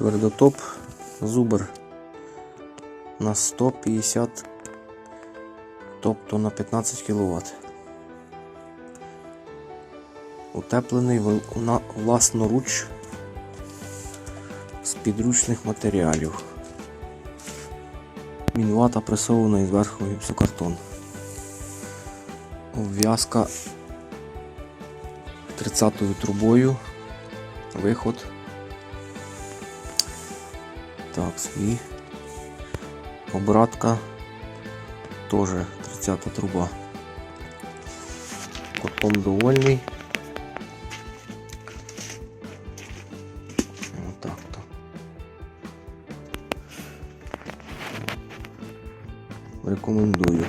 Твердотоп зубр на 150, тобто на 15 кВт. Утеплений власноруч з підручних матеріалів. Мінвата пресована і зверху гіпсокартон. Обв'язка 30-ю трубою. Виход. Так, і обратка теж 30 труба. Котом довольний. Отак то. Рекомендую.